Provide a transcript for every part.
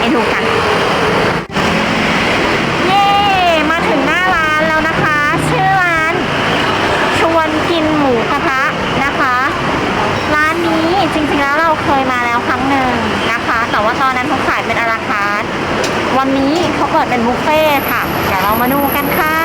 ไปดูกัน เย่มาถึงหน้าร้านแล้วนะคะ ชื่อร้าน ชวนกินหมูกระทะนะคะ ร้านนี้จริงๆแล้วเราเคยมาแล้วครั้งหนึ่งนะคะ แต่ว่าตอนนั้นเขาขายเป็นราคาวันนี้เขาเปิดเป็นบุฟเฟ่ค่ะ เดี๋ยวเรามาดูกันค่ะ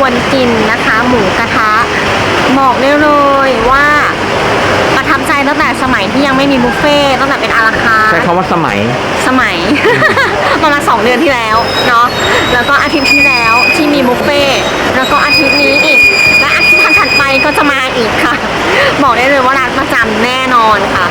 วนกินนะคะ หมูกระทะบอกได้เลยว่าประทับใจตั้งแต่สมัยที่ยังไม่มีบุฟเฟ่ต์ตั้งแต่เป็นอาราคาร์ทใช้คำว่าสมัย สมัย ประมาณสองเดือนที่แล้วเนาะแล้วก็อาทิตย์ที่แล้วที่มีบุฟเฟ่ต์แล้วก็อาทิตย์นี้อีก และอาทิตย์ถัดๆไปก็จะมาอีกค่ะ บอกได้เลยว่าร้านประจำแน่นอนค่ะ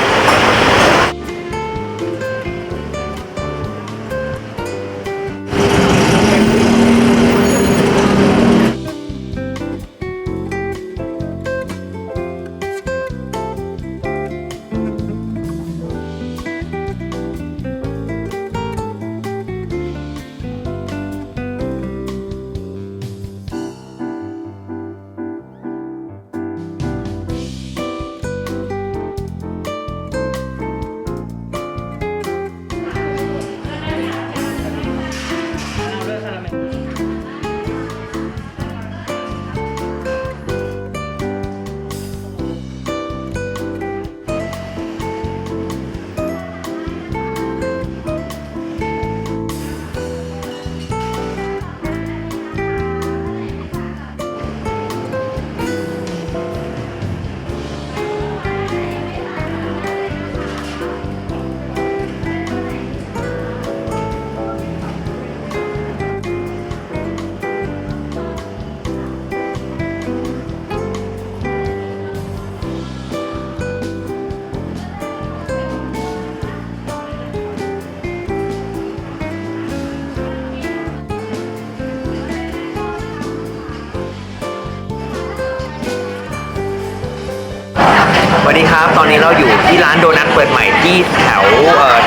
ตอนนี้เราอยู่ที่ร้านโดนัทเปิดใหม่ที่แถว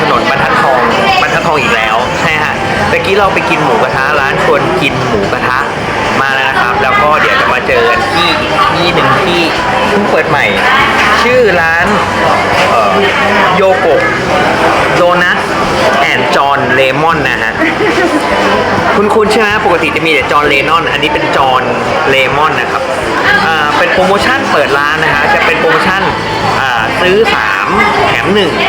ถนนบรรทัดทองบรรทัดทองอีกแล้วใช่ฮะเมื่อกี้เราไปกินหมูกระทะร้านชวนกินหมูกระทะมาแล้วนะครับ แล้วก็เดี๋ยวจะมาเจอกันที่ที่หนึ่งที่เพิ่งเปิดใหม่ ชื่อร้านโยโกะโดนัทแอนจอนเลมอนนะฮะ คุณคุณใช่ไหมปกติจะมีแต่จอนเลนอน อันนี้เป็นจอนเลมอนนะครับเป็นโปรโมชั่นเปิดร้านนะฮะ จะเป็นโปรโมชั่นซื้อ 3 แถม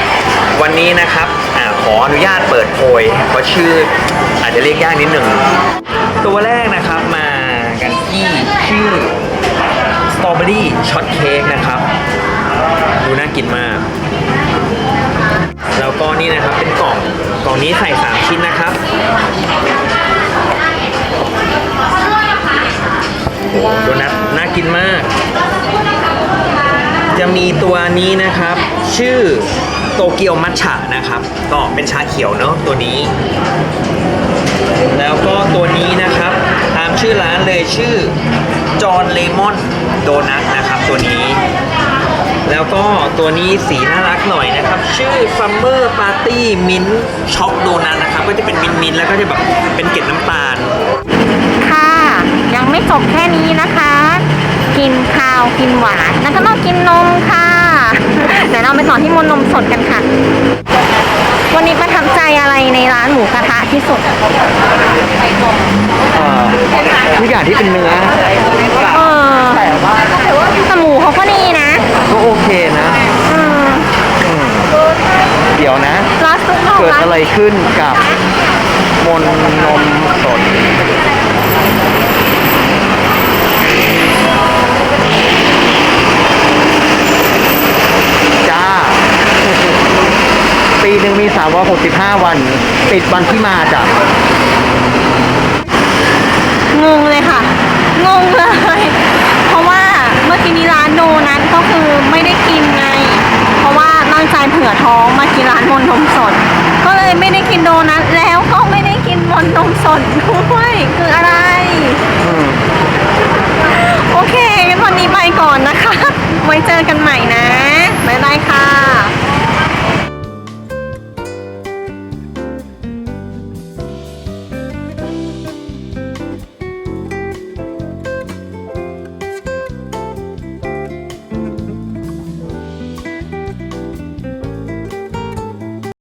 1 วันนี้นะครับอขออนุญาตเปิดโพยเพราะชื่ออาจจะเรียกยากนิดหนึ่ง ตัวแรกนะครับมากันที่ชื่อสตรอเบอรี่ช็อตเค้กนะครับ ดูน่ากินมาก แล้วก็นี่นะครับเป็นกล่องกล่องนี้ใส่3ชิ้นนะครับโอ้โหโดนัทน่ากินมาก จะมีตัวนี้นะครับ ชื่อโตเกียวมัทฉะนะครับ ก็เป็นชาเขียวเนาะตัวนี้ แล้วก็ตัวนี้นะครับ ตามชื่อร้านเลยชื่อจอห์นเลมอนโดนัทนะครับตัวนี้ แล้วก็ตัวนี้สีน่ารักหน่อยนะครับ ชื่อ Summer Party Mint Choc Donut นะครับ ก็จะเป็นมินมินๆแล้วก็จะแบบเป็นเกล็ดน้ำตาล ค่ะ ยังไม่จบแค่นี้นะคะ กินข้าวกินหวานแล้วก็ต้องกินนมค่ะ เดี๋ยวเราไปต่อที่มนต์นมสดกันค่ะ วันนี้ประทับใจอะไรในร้านหมูกระทะที่สุดทุกอย่างที่เป็นเนื้อ เออแต่หมูเขาก็ดีนะ ก็โอเคนะ อืม เดี๋ยวนะ ร้านซุปของเกิดร้านอะไรขึ้นกับมนนมสด จ้า ปีหนึ่งมี 365 วัน ปิดวันที่มาจ้ะงงเลยค่ะ งงเลย เพราะว่าเมื่อกี้นี้ร้านโดนัทก็คือไม่ได้กินไงเพราะว่าตั้งใจเผื่อท้องมากินร้านมนนมสด ก็เลยไม่ได้กินโดนัทแล้วก็ไม่ได้กินมนนมสดด้วยคืออะไร โอเคงั้นวันนี้ไปก่อนนะคะ ไว้เจอกันใหม่นะ